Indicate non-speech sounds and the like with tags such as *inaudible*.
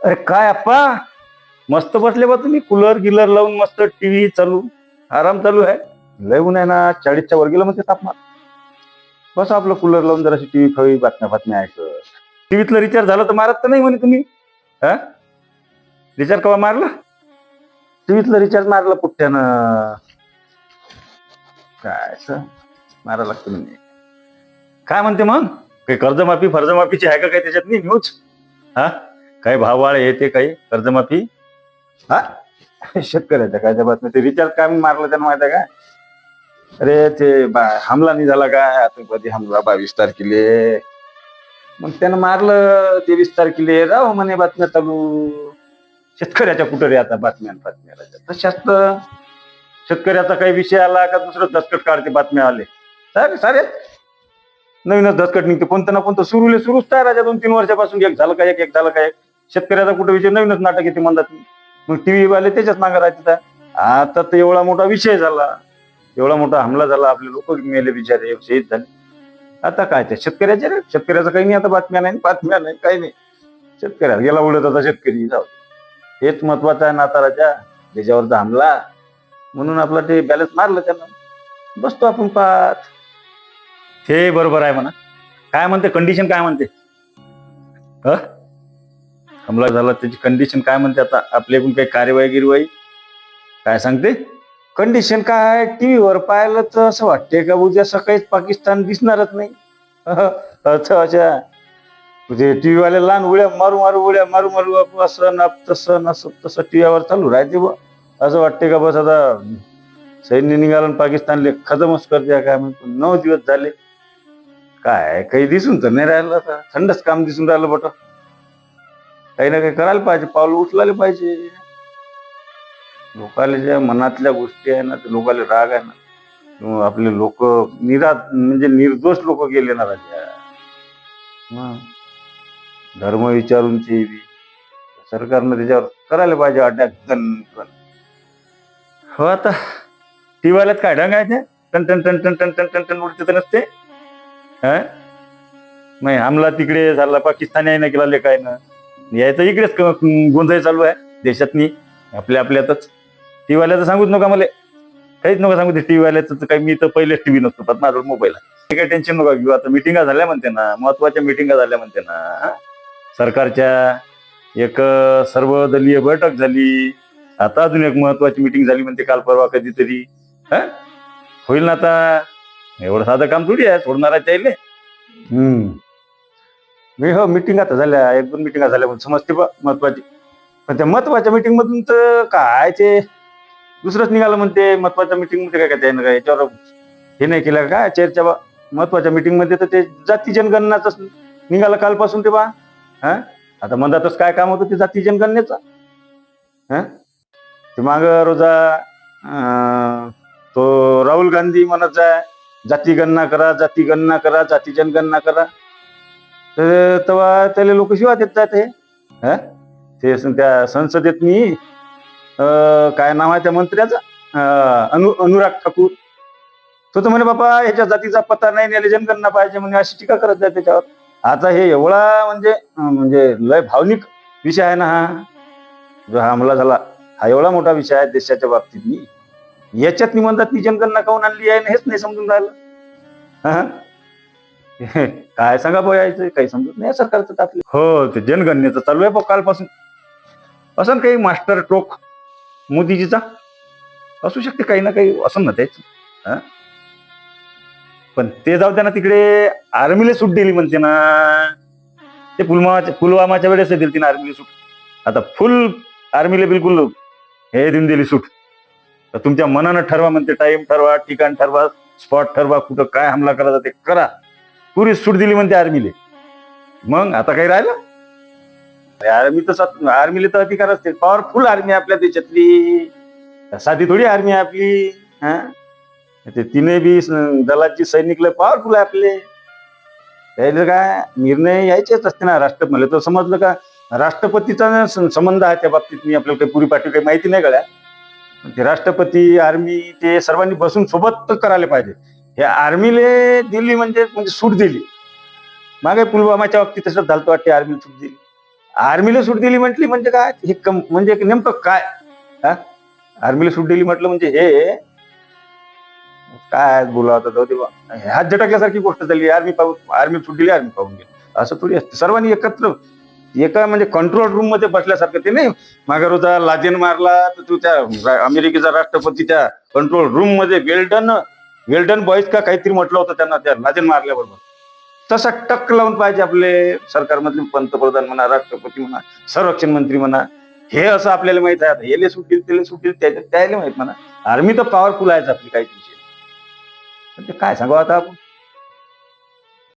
अरे काय अप्पा मस्त बसले बा तुम्ही. कूलर गिलर लावून मस्त टीव्ही चालू. आराम चालू आहे. लय ऊन आहे ना. चाळीसच्या वर गेलं म्हणते तापमान. बस आपलं कूलर लावून जराशी टीव्ही खावी बातम्या बातम्या ऐकत. टीव्हीतलं रिचार्ज झालं तर मारत तर नाही म्हणे तुम्ही. हा? रिचार्ज कवा मारला? टीव्हीतलं रिचार्ज मारलं पुठ्यानं काय असं? मारा लागतं म्हणजे काय म्हणते मग? काही कर्जमाफी फर्जमाफीची आहे का काही त्याच्यात? नाही न्यूज? हा? काही भाववाळ येते काही कर्जमाफी? हा? शेतकऱ्याच्या काय त्या बातम्या ते रिचार्ज काय मारलं त्यानं माहिती आहे का? अरे ते बा- हमला नाही झाला का? आतंकवादी हमला? बावीस तारखेले. मग त्यानं मारलं तेवीस तारखेले. राव म्हणे बातम्या चालू. शेतकऱ्याच्या कुठं रे आता बातम्या आणि बातम्या राहत्या. तशाच शेतकऱ्याचा काही विषय आला का दुसरं दसकट काढते बातम्या आले. सारे सारे. नवीनच दसकट निघते. कोणतं ना कोणतं सुरूले सुरूच काय राजा. दोन तीन वर्षापासून एक झालं का एक एक झालं का एक? शेतकऱ्याचा कुठं विषय नवीनच नाटक येते म्हणतात. मग टीव्ही वाले त्याच्याच मागं राहते आता तर एवढा मोठा विषय झाला. एवढा मोठा हमला झाला. आपले लोक मेले बिचारे शहीद झाले. आता काय ते शेतकऱ्याचे रे? शेतकऱ्याचं काही नाही आता बातम्या नाही बातम्या नाही काही नाही. शेतकऱ्याला गेला उडत आता शेतकरी जाऊ हेच महत्वाचं आहे नाताराच्या. त्याच्यावरचा हमला. म्हणून आपला ते बॅलन्स मारलं त्यानं. बसतो आपण पाच हे बरोबर आहे म्हणा. काय म्हणते? कंडिशन काय म्हणते? ह? हमला झाला त्याची कंडिशन काय म्हणते आता? आपल्याकडून काही कार्यवाही गिरवाई काय सांगते? कंडिशन काय आहे? टीव्हीवर पाहिलं तर असं वाटते का उद्या सकाळीच पाकिस्तान दिसणारच नाही? *laughs* अच्छा अच्छा म्हणजे टी वाले लहान उड्या मारू मारू उड्या मारू मारू बापू असं आप तसं नसं तसं टीव्हीवर चालू राहते ब असं वाटते का बस आता सैन्य निघालं आणि पाकिस्तानले खतमच करते काय म्हणतो? नऊ दिवस झाले. काय काही दिसून तर नाही राहिलं आता. थंडच काम दिसून राहिलं बट. काही ना काही करायला पाहिजे पाऊल उचलायला पाहिजे. लोकाला ज्या मनातल्या गोष्टी आहे ना ते लोकाला राग आहे ना आपले लोक निरा म्हणजे निर्दोष लोक गेले ना राजा. धर्म विचारून बी. सरकारनं त्याच्यावर करायला पाहिजे अटॅक कन कन हो आता टी वाल्यात काय ढंग आहे ते? टन टन टन टन टन टन टन टन उडते तर नसते? नाही हमला तिकडे झाला पाकिस्तानी आहे ना केला काय ना. यायचं इकडेच गोंधळ चालू आहे देशातनी आपल्या आपल्यातच. टी व्हीवाल्याचं सांगूच नका मला. काहीच नका सांगू ते टी व्हीवाल्याचं तर काही मी तर पहिलेच टीव्ही नसतो पण माझ्यावर मोबाईल आहे काही टेन्शन नका घेऊ. आता मिटिंगा झाल्या म्हणते ना महत्त्वाच्या मिटिंगा झाल्या म्हणते ना सरकारच्या एक सर्वदलीय बैठक झाली. आता अजून एक महत्वाची मिटिंग झाली म्हणते काल परवा कधीतरी हा? होईल ना आता? एवढं साधं काम थोडी आहे सोडणारा त्याले हम्म. मी हो मिटिंग आता झाल्या एक दोन मिटिंगा झाल्या पण समजते बा महत्वाची. पण त्या महत्त्वाच्या मिटिंग मधून तर काय ते? दुसरंच निघालं म्हणते महत्त्वाच्या मिटिंगमध्ये काय काय त्यानं काय याच्यावर हे नाही केलं का? चर्चा बा. महत्त्वाच्या मिटिंगमध्ये तर ते जाती जनगणनाच निघालं कालपासून ते बा. हा? आता मधातच काय काम होतं ते जाती जनगणनेचं? हा? ते माग रोजा अं, तो राहुल गांधी म्हणत आहे जाती गणना करा जाती गणना करा जाती जनगणना करा. तर तेव्हा त्याला लोक शिवा देत जात हे. ते त्या संसदेत मी काय नाव आहे त्या मंत्र्याचं? अं, अनु अनुराग ठाकूर. तो तर म्हणे बाबा ह्याच्या जातीचा पत्ता नाही याला जनगणना पाहिजे म्हणे अशी टीका करत जाते त्याच्यावर. आता हे एवढा म्हणजे अं, म्हणजे लय भावनिक विषय आहे ना हा. जो हा हमला झाला हा एवढा मोठा विषय आहे देशाच्या बाबतीत. मी याच्यात मी म्हणतात ती जनगणना काऊन आणली आहे आणि हेच नाही समजून राहिलं? हा? *laughs* काय सांगा बो यायचं काही समजत नाही सरकारचं तर आपलं हो ते जनगणनेचं चालू आहे बघ कालपासून. असं काही मास्टर टोक मोदीजीचा? असू शकते काही ना काही असं ना त्याच. हा? पण ते जाऊ त्यांना तिकडे आर्मीला सूट दिली म्हणते ना. ते पुलवामाच्या पुलवामाच्या वेळेस दिली तिने आर्मीला सूट. आता फुल आर्मीला बिलकुल हे देऊन दिली सूट. तर तुमच्या मनानं ठरवा म्हणते टाइम ठरवा ठिकाण ठरवा स्पॉट ठरवा कुठं काय हमला करायचा ते करा. पुरी सूट दिली म्हणते आर्मीले. मग आता काही राहिलं? आर्मी तर आर्मीला तर अधिकार असते पॉवरफुल आर्मी आहे आपल्या देशातली. साधी थोडी आर्मी आहे आपली. हा? ते तिने बी दलाची सैनिकलं पॉवरफुल आहे आपले. त्याला काय? निर्णय यायचेच असते ना. राष्ट्र मला तर समजलं का? राष्ट्रपतीचा संबंध आहे त्या बाबतीत. मी आपल्याला काही पुरी पाठी काही माहिती नाही गळ्या ते राष्ट्रपती आर्मी ते सर्वांनी बसून सोबत करायला पाहिजे. हे आर्मीले दिली म्हणजे म्हणजे सूट दिली. मागे पुलवामाच्या बाबतीत तसं झालं वाटते आर्मी सूट दिली. आर्मीला सूट दिली म्हटली म्हणजे काय? हे कम म्हणजे नेमकं काय? हा? आर्मीला सूट दिली म्हटलं म्हणजे हे काय बोला आता जाऊ दे बा. हात झटकल्यासारखी गोष्ट झाली. आर्मी पाहून आर्मी सूट दिली आर्मी पाहून गेली. असं थोडी असते. सर्वांनी एकत्र एका म्हणजे कंट्रोल रूममध्ये बसल्यासारखं ते नाही. मागे होता लादेन मारला तर तू त्या अमेरिकेचा राष्ट्रपती त्या कंट्रोल रूममध्ये वेल्डन वेल्डन बॉईज का काहीतरी म्हटलं होतं त्यांना त्या लाजन मारल्याबरोबर. तसा टक्क लावून पाहिजे आपले सरकारमधले पंतप्रधान म्हणा राष्ट्रपती म्हणा संरक्षण मंत्री म्हणा. हे असं आपल्याला माहीत आहे. आता हेले सुटील तेले सुटील त्याच्या त्याला माहीत म्हणा. आर्मी तर पॉवरफुल आहेच आपली काही विषय ते काय सांगू आता आपण?